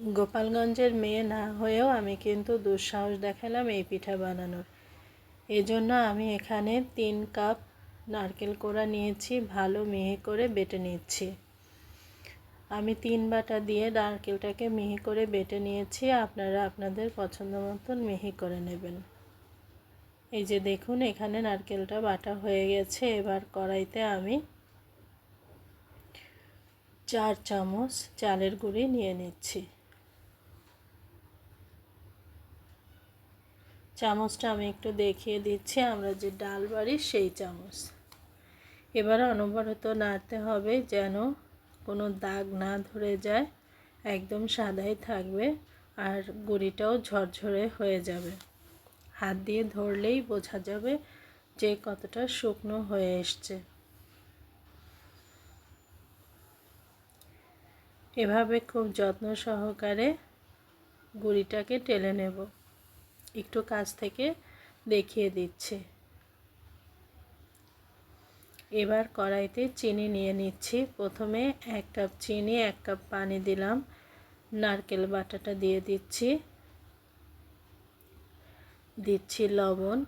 গোপালগঞ্জের মেয়ে না হয়েও আমি কিন্তু দুঃসাহস দেখালাম এই পিঠা বানানোর। এজন্য আমি এখানে তিন কাপ নারকেল কোড়া নিয়েছি, ভালো মিহি করে বেটে নিচ্ছি। আমি তিন বাটা দিয়ে নারকেলটাকে মিহি করে বেটে নিয়েছি, আপনারা আপনাদের পছন্দ মতন মিহি করে নেবেন। এই যে দেখুন, এখানে নারকেলটা বাটা হয়ে গেছে, এবার কড়াইতে আমি চার চামচ চালের গুঁড়ি নিয়ে নিচ্ছি। চামচটা আমি একটু দেখিয়ে দিচ্ছি, আমরা যে ডাল বাড়ি সেই চামচ। এবার অনবরত নাড়তে হবে যেন কোনো দাগ না ধরে যায়, একদম সাদাই থাকবে আর গুঁড়িটাও ঝরঝরে হয়ে যাবে। হাত দিয়ে ধরলেই বোঝা যাবে যে কতটা শুকনো হয়ে এসছে। এভাবে খুব যত্ন সহকারে গুড়িটাকে টেলে নেব। একটু কাছ থেকে দেখিয়ে দিচ্ছে। এবার কড়াইতে চিনি নিয়ে নিচ্ছি। প্রথমে এক কাপ চিনি, এক কাপ পানি দিলাম। নারকেল বাটাটা দিয়ে দিচ্ছি। দিচ্ছি লবণ।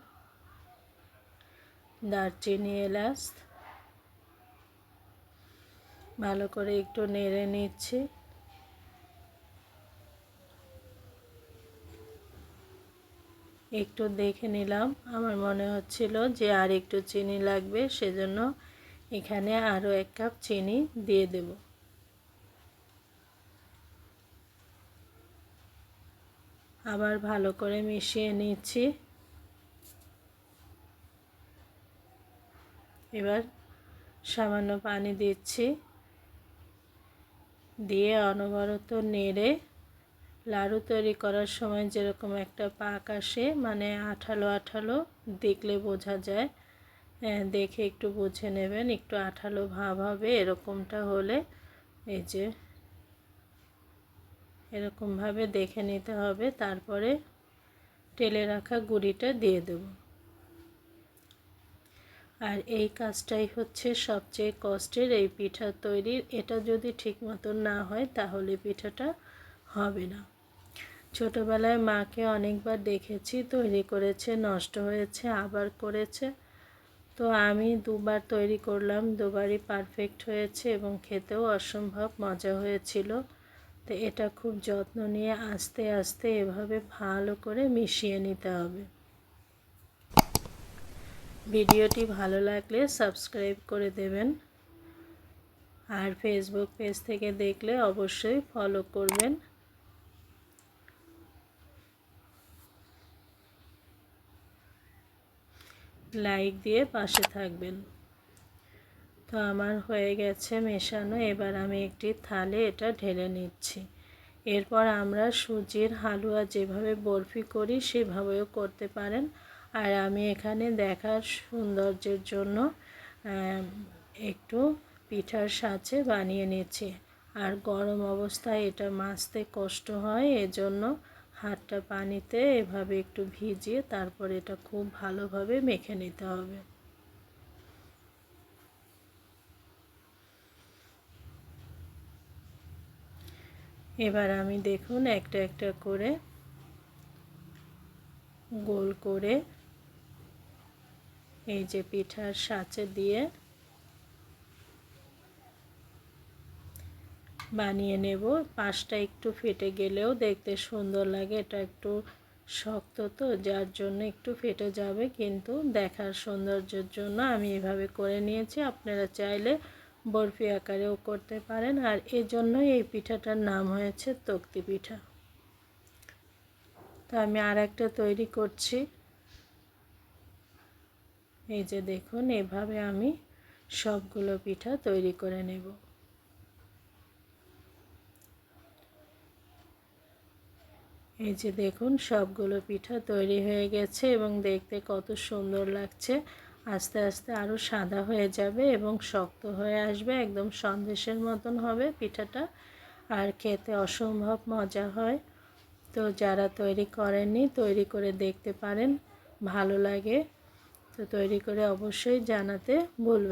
দারচিনি, এলাচ। ভালো করে একটু নেড়ে নিচ্ছি। একটু দেখে নিলাম। আমার মনে হচ্ছিল যে আর একটু চিনি লাগবে, সেজন্য এখানে আরও এক কাপ চিনি দিয়ে দেব। আবার ভালো করে মিশিয়ে নিচ্ছি। এবার সামান্য পানি দিচ্ছি। দিয়ে অনবরত নেড়ে লাড়ু তৈরি করার সময় যেরকম একটা পাক আসে মানে আঠালো আঠালো দেখলে বোঝা যায়। দেখে একটু বুঝে নেবেন, একটু আঠালো ভাব হবে এরকমটা হলে এই যে এরকমভাবে দেখে নিতে হবে, তারপরে টেলে রাখা গুঁড়িটা দিয়ে দেব। আর এই কাজটাই হচ্ছে সবচেয়ে কষ্টের এই পিঠা তৈরির, এটা যদি ঠিক মতন না হয় তাহলে পিঠাটা হবে না। ছোটোবেলায় মাকে অনেকবার দেখেছি, তৈরি করেছে, নষ্ট হয়েছে, আবার করেছে। তো আমি দুবার তৈরি করলাম, দুবারই পারফেক্ট হয়েছে এবং খেতেও অসম্ভব মজা হয়েছিল। তো এটা খুব যত্ন নিয়ে আস্তে আস্তে এভাবে ভালো করে মিশিয়ে নিতে হবে। ভিডিওটি ভালো লাগলে সাবস্ক্রাইব করে দেবেন। আর ফেসবুক পেজ থেকে দেখলে অবশ্যই ফলো করবেন। লাইক দিয়ে পাশে থাকবেন। তো আমার হয়ে গেছে মেশানো, এবার আমি একটি থালে এটা ঢেলে নিচ্ছি। এরপর আমরা সুজির হালুয়া যেভাবে বরফি করি সেভাবেও করতে পারেন। আর আমি এখানে দেখার সৌন্দর্যের জন্য একটু পিঠার সাথে বানিয়ে নিচ্ছি। আর গরম অবস্থায় এটা মাছতে কষ্ট হয়, এজন্য হাতটা পানিতে এভাবে একটু ভিজিয়ে তারপর এটা খুব ভালোভাবে মেখে নিতে হবে। এবার আমি দেখুন একটা একটা করে গোল করে এই যে পিঠার সাচে দিয়ে বানিয়ে নেব। পাশটা একটু ফেটে গেলেও দেখতে সুন্দর লাগে। এটা একটু শক্ত তো, যার জন্য একটু ফেটে যাবে। কিন্তু দেখার সৌন্দর্যের জন্য আমি এভাবে করে নিয়েছি। আপনারা চাইলে বরফি আকারেও করতে পারেন। আর এজন্য এই পিঠাটার নাম হয়েছে তক্তি পিঠা। তো আমি আর একটা তৈরি করছি। এই যে দেখুন, এভাবে আমি সবগুলো পিঠা তৈরি করে নেব। এই যে দেখুন, সবগুলো পিঠা তৈরি হয়ে গেছে এবং দেখতে কত সুন্দর লাগছে। আস্তে আস্তে আরও সাদা হয়ে যাবে এবং শক্ত হয়ে আসবে, একদম সন্দেশের মতন হবে পিঠাটা। আর খেতে অসম্ভব মজা হয়। তো যারা তৈরি করেননি, তৈরি করে দেখতে পারেন, ভালো লাগে। তো তৈরি করে অবশ্যই জানাতে বলবে